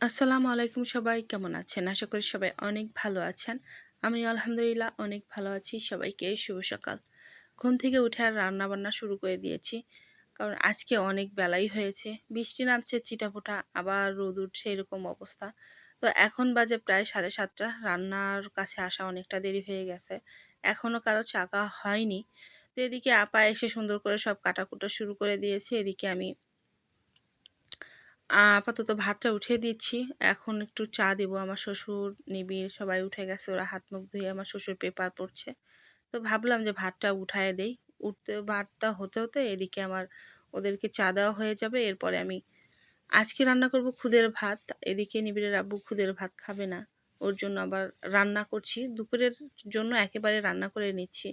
আসসালামু আলাইকুম সবাই, কেমন আছেন? আশা করি সবাই অনেক ভালো আছেন। আমি আলহামদুলিল্লাহ অনেক ভালো আছি। সবাইকে শুভ সকাল। ঘুম থেকে উঠে আর রান্নাবান্না শুরু করে দিয়েছি। কারণ আজকে অনেক বেলাই হয়েছে। বৃষ্টি নামছে, চিটাফোটা, আবার রোদ উঠছে, এরকম অবস্থা। তো এখন বাজে প্রায় সাড়ে সাতটা। রান্নার কাছে আসা অনেকটা দেরি হয়ে গেছে। এখনও কারও চাকা হয়নি। তো এদিকে আপা এসে সুন্দর করে সব কাটাকুটা শুরু করে দিয়েছে। এদিকে আমি আপাতত ভাতটা উঠিয়ে দিচ্ছি। এখন একটু চা দেবো আমার শ্বশুর নিবিড় সবাই উঠে গেছে, ওরা হাত মুখ ধুয়ে আমার শ্বশুর পেপার পড়ছে। তো ভাবলাম যে ভাতটা উঠায় দেই। উঠতে, ভাতটা হতে হতে এদিকে আমার ওদেরকে চা দেওয়া হয়ে যাবে, এরপরে আমি আজকে রান্না করব খুদের ভাত। এদিকে নিবিড়ের আব্বু খুদের ভাত খাবে না। ওর জন্য আবার রান্না করছি। দুপুরের জন্য একেবারে রান্না করে নিচ্ছি।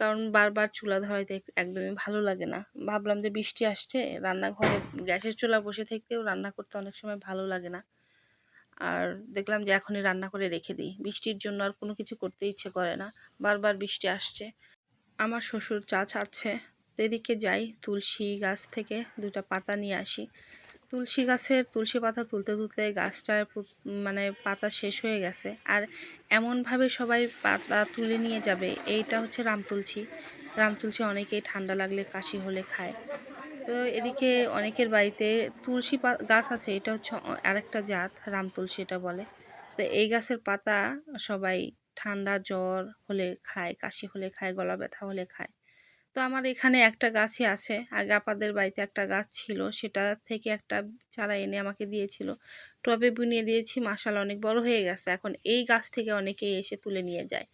কারণ বারবার চুলা ধরাইতে একদমই ভালো লাগে না। ভাবলাম যে বৃষ্টি আসছে, রান্নাঘরে গ্যাসের চুলা বসে থেকেও রান্না করতে অনেক সময় ভালো লাগে না। আর দেখলাম যে এখনই রান্না করে রেখে দিই। বৃষ্টির জন্য আর কোনো কিছু করতে ইচ্ছে করে না। বারবার বৃষ্টি আসছে। আমার শ্বশুর চা চাচ্ছে। এদিকে যাই, তুলসী গাছ থেকে দুটা পাতা নিয়ে আসি। তুলসী গাছের তুলসী পাতা তুলতে তুলতে গাছটার মানে পাতা শেষ হয়ে গেছে। আর এমনভাবে সবাই পাতা তুলে নিয়ে যাবে, এইটা হচ্ছে রাম তুলসী। রাম তুলসী অনেকেই ঠান্ডা লাগলে কাশি হলে খায়। তো এদিকে অনেকের বাড়িতে তুলসী পা, গাছ আছে, এটা হচ্ছে আরেকটা জাত, রাম তুলসী এটা বলে। তো এই গাছের পাতা সবাই ঠান্ডা জ্বর হলে খায়, কাশি হলে খায়, গলা ব্যথা হলে খায়। তো আমার এখানে একটা গাছই আছে। আগে আপাদের বাড়িতে একটা গাছ ছিল, সেটা থেকে একটা চারা এনে আমাকে দিয়েছিল। টবে বুনিয়ে দিয়েছি মাসাল অনেক বড় হয়ে গেছে। এখন এই গাছ থেকে অনেকেই এসে তুলে নিয়ে যায়।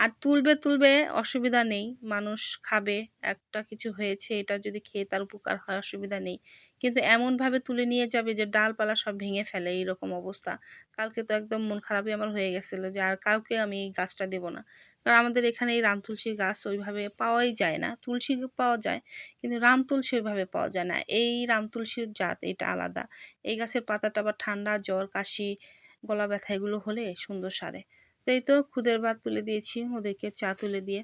আর তুলবে তুলবে অসুবিধা নেই। মানুষ খাবে, একটা কিছু হয়েছে, এটা যদি খেয়ে তার উপকার হয়, অসুবিধা নেই। কিন্তু এমনভাবে তুলে নিয়ে যাবে যে ডালপালা সব ভেঙে ফেলে, এইরকম অবস্থা। কালকে তো একদম মন খারাপই আমার হয়ে গেছিল যে আর কাউকে আমি এই গাছটা দেবো না। কারণ আমাদের এখানে এই রাম তুলসী গাছ ওইভাবে পাওয়াই যায় না। তুলসী পাওয়া যায়, কিন্তু রাম তুলসী ওইভাবে পাওয়া যায় না। এই রাম তুলসীর জাত এটা আলাদা। এই গাছের পাতাটা আবার ঠান্ডা, জ্বর, কাশি, গলা ব্যথা এগুলো হলে সুন্দর সারে। তো এই তো খুদের ভাত তুলে দিয়েছি, ওদেরকে চা তুলে দিয়ে।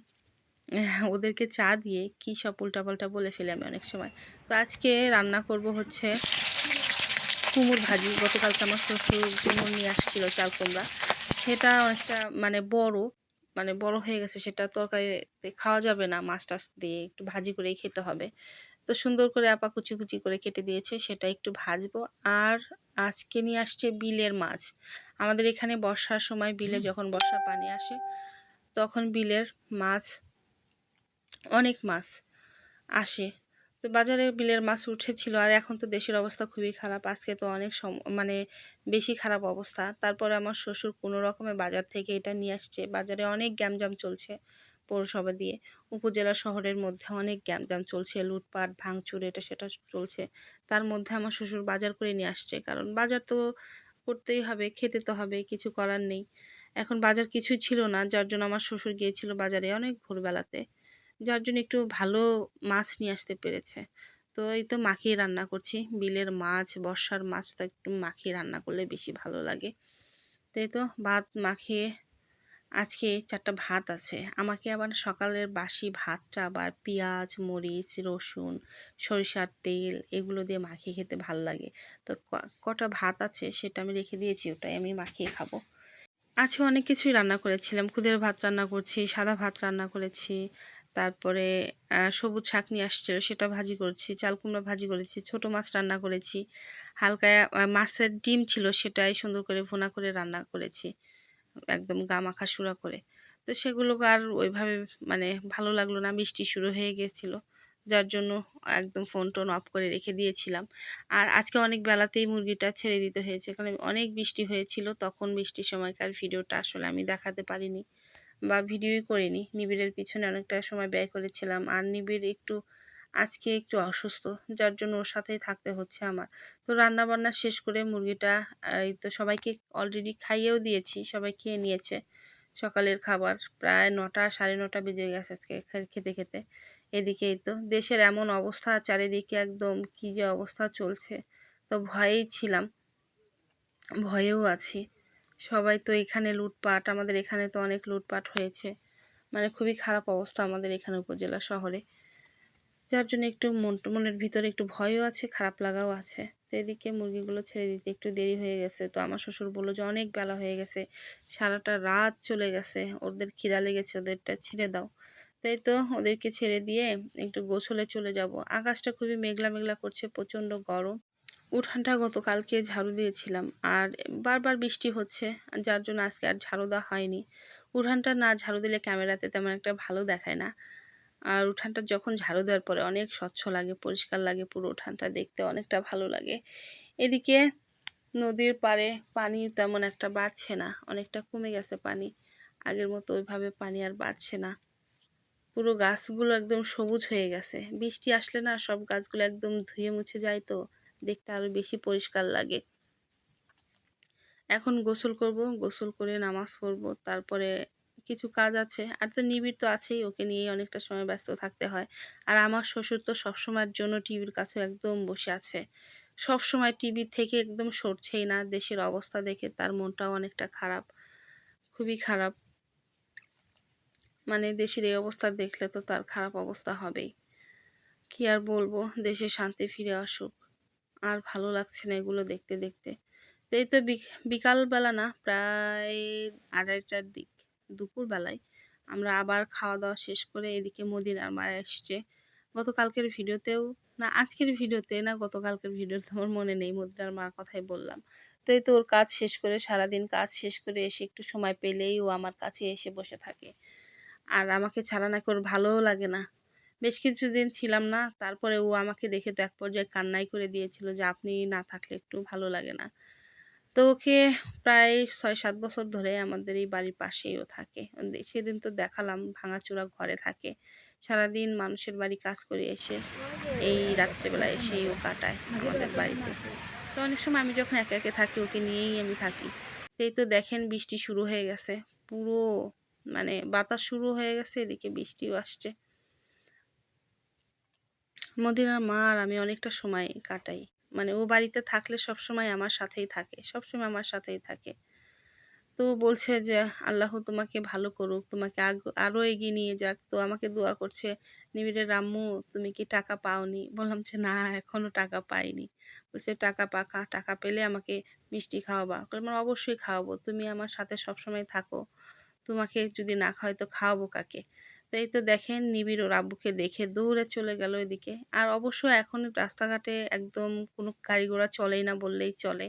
ওদেরকে চা দিয়ে কী সব উল্টাপাল্টা বলে ফেলি আমি অনেক সময়। তো আজকে রান্না করব হচ্ছে কুমড় ভাজি। গতকালকে আমার শ্বশুর কুমড় নিয়ে আসছিল চাল কুমড়া। সেটা অনেকটা মানে বড় মানে বড় হয়ে গেছে, সেটা তরকারিতে খাওয়া যাবে না। মাছ টাছ দিয়ে একটু ভাজি করেই খেতে হবে। তো সুন্দর করে আপা কুচি কুচি করে কেটে দিয়েছে সেটা একটু ভাজবো। আর আজকে নিয়ে আসছে বিলের মাছ। আমাদের এখানে বর্ষার সময় বিলে যখন বর্ষার পানি আসে তখন বিলের মাছ অনেক মাছ আসে। তো বাজারে বিলের মাছ উঠেছিল আর এখন তো দেশের অবস্থা খুবই খারাপ। আজকে তো অনেক সম মানে বেশি খারাপ অবস্থা। তারপরে আমার শ্বশুর কোনো রকমে বাজার থেকে এটা নিয়ে আসছে। বাজারে অনেক গ্যামজাম চলছে। পৌরসভা দিয়ে। উপজেলা শহরের মধ্যে অনেক গ্যামজাম চলছে, লুটপাট, ভাঙচুর, এটা সেটা চলছে। তার মধ্যে আমার শ্বশুর বাজার করে নিয়ে আসছে, কারণ বাজার তো করতেই হবে, খেতে তো হবে, কিছু করার নেই। এখন বাজার কিছুই ছিল না, যার জন্য আমার শ্বশুর গিয়েছিল বাজারে অনেক ভোরবেলাতে, যার জন্য একটু ভালো মাছ নিয়ে আসতে পেরেছে। তো এই তো মাখিয়ে রান্না করছি, বিলের মাছ, বর্ষার মাছ তো একটু মাখিয়ে রান্না করলে বেশি ভালো লাগে। তো এই তো ভাত মাখিয়ে আজকে চারটা ভাত আছে। আমাকে আবার সকালের বাসি ভাতটা আবার পেঁয়াজ, মরিচ, রসুন, সরিষার তেল এগুলো দিয়ে মাখিয়ে খেতে ভালো লাগে। তো কটা ভাত আছে সেটা আমি রেখে দিয়েছি, ওটাই আমি মাখিয়ে খাব। আজকে অনেক কিছুই রান্না করেছিলাম। খুদের ভাত রান্না করছি, সাদা ভাত রান্না করেছি, তারপরে সবুজ শাক নিয়ে আসছিল, সেটা ভাজি করেছি, চাল কুমড়া ভাজি করেছি, ছোট মাছ রান্না করেছি, হালকা মাছের ডিম ছিল সেটাই সুন্দর করে ভুনা করে রান্না করেছি। একদম গা মাখা সুরা করে। তো সেগুলো আর ওইভাবে মানে ভালো লাগল না, বৃষ্টি শুরু হয়ে গেছিল, যার জন্য একদম ফোন টোন অফ করে রেখে দিয়েছিলাম। আর আজকে অনেক বেলাতেই মুরগিটা ছেড়ে দিতে হয়েছে, কারণ অনেক বৃষ্টি হয়েছিল, তখন বৃষ্টির সময়কার ভিডিওটা আসলে আমি দেখাতে পারিনি বা ভিডিওই করিনি। নিবিড়ের পিছনে অনেকটা সময় ব্যয় করেছিলাম, আর নিবিড় একটু আজকে একটু অসুস্থ, যার জন্য ওর সাথেই থাকতে হচ্ছে আমার। তো রান্না বান্না শেষ করে মুরগিটা, এই তো সবাইকে অলরেডি খাইয়েও দিয়েছি, সবাই খেয়ে নিয়েছে। সকালের খাবার প্রায় নটা, সাড়ে নটা বেজে গেছে আজকে খেতে খেতে। এদিকেই তো দেশের এমন অবস্থা, চারিদিকে একদম কী যে অবস্থা চলছে, তো ভয়েই ছিলাম, ভয়েও আছি। সবাই তো এখানে লুটপাট, আমাদের এখানে তো অনেক লুটপাট হয়েছে। মানে খুবই খারাপ অবস্থা আমাদের এখানে উপজেলা শহরে। যার জন্য একটু মন, মনের ভিতরে একটু ভয়ও আছে, খারাপ লাগাও আছে। তো এদিকে মুরগিগুলো ছেড়ে দিতে একটু দেরি হয়ে গেছে। তো আমার শ্বশুর বলল যে অনেক বেলা হয়ে গেছে, সারাটা রাত চলে গেছে, ওদের খিদা লেগেছে, ওদেরটা ছেড়ে দাও। তাই তো ওদেরকে ছেড়ে দিয়ে একটু গোসলে চলে যাব। আকাশটা খুবই মেঘলা মেঘলা করছে, প্রচণ্ড গরম। উঠানটা গতকালকে ঝাড়ু দিয়েছিলাম আর বারবার বৃষ্টি হচ্ছে, যার জন্য আজকে আর ঝাড়ু দেওয়া হয়নি। উঠানটা না ঝাড়ু দিলে ক্যামেরাতে তেমন একটা ভালো দেখায় না। আর উঠানটা যখন ঝাড়ু দেওয়ার পরে অনেক স্বচ্ছ লাগে, পরিষ্কার লাগে পুরো উঠানটা দেখতে অনেকটা ভালো লাগে। এদিকে নদীর পাড়ে পানি তেমন একটা বাড়ছে না, অনেকটা কমে গেছে পানি। আগের মতো ওইভাবে পানি আর বাড়ছে না। পুরো গাছগুলো একদম সবুজ হয়ে গেছে। বৃষ্টি আসলে না সব গাছগুলো একদম ধুয়ে মুছে যায় তো, দেখতে আরও বেশি পরিষ্কার লাগে। এখন গোসল করব, গোসল করে নামাজ পড়ব, তারপরে কিছু কাজ আছে, আর তো নিবিড় তো আছেই, ওকে নিয়েই অনেকটা সময় ব্যস্ত থাকতে হয়। আর আমার শ্বশুর তো সবসময়ের জন্য টিভির কাছে একদম বসে আছে। সব সময় টিভি থেকে একদম সরছেই না, দেশের অবস্থা দেখে তার মনটাও অনেকটা খারাপ, খুবই খারাপ। মানে দেশের এই অবস্থা দেখলে তো তার খারাপ অবস্থা হবেই। কি আর বলব, দেশে শান্তি ফিরে আসুক। আর ভালো লাগছে না এগুলো দেখতে দেখতে। এই তো বিকালবেলা না, প্রায় আড়াইটার দিক। দুপুরবেলায়। আমরা আবার খাওয়া দাওয়া শেষ করে এদিকে মদিনার মা এসছে। গতকালকের ভিডিওতেও না, আজকের ভিডিওতে না, গতকালকের ভিডিওতে আমার মনে নেই, মদিনার মার কথাই বললাম। তো এই তো ওর কাজ শেষ করে, সারাদিন কাজ শেষ করে এসে একটু সময় পেলেই ও আমার কাছে এসে বসে থাকে। আর আমাকে ছাড়া নাকি ওর ভালোও লাগে না। বেশ কিছুদিন ছিলাম না, তারপরে ও আমাকে দেখে তো এক পর্যায়ে কান্নাই করে দিয়েছিল যে, আপনি না থাকলে একটু ভালো লাগে না। তো ওকে প্রায় ছয় সাত বছর ধরে আমাদের এই বাড়ির পাশেই ও থাকে সেদিন তো দেখালাম, ভাঙাচোরা ঘরে থাকে। সারাদিন মানুষের বাড়ি কাজ করে এসে এই রাত্রেবেলা এসেই ও কাটায় আমাদের বাড়িতে। তো অনেক সময় আমি যখন একা একে থাকি, ওকে নিয়েই আমি থাকি। সেই তো দেখেন বৃষ্টি শুরু হয়ে গেছে। পুরো মানে বাতাস শুরু হয়ে গেছে, এদিকে বৃষ্টিও আসছে। মদিনার মা আর আমি অনেকটা সময় কাটাই। মানে ও বাড়িতে থাকলে সব সময় আমার সাথেই থাকে সব সময় আমার সাথেই থাকে। তো বলছে যে, আল্লাহ তোমাকে ভালো করুক, তোমাকে আরও এগিয়ে নিয়ে যাক। তো আমাকে দোয়া করছে, নিবিড়ে রাম্মু, তুমি কি টাকা পাওনি? বললাম যে, না এখনও টাকা পাইনি। বলছে, টাকা পাকা, টাকা পেলে আমাকে মিষ্টি খাওয়াবা? বললাম অবশ্যই খাওয়াবো, তুমি আমার সাথে সবসময় থাকো, তোমাকে যদি না খাওয়াই তো খাওয়াবো কাকে? তাই তো দেখেন নিবিড় ওর আব্বুকে দেখে দৌড়ে চলে গেল এদিকে। আর অবশ্য এখন রাস্তাঘাটে একদম কোনো গাড়ি ঘোড়া চলেই না বললেই চলে।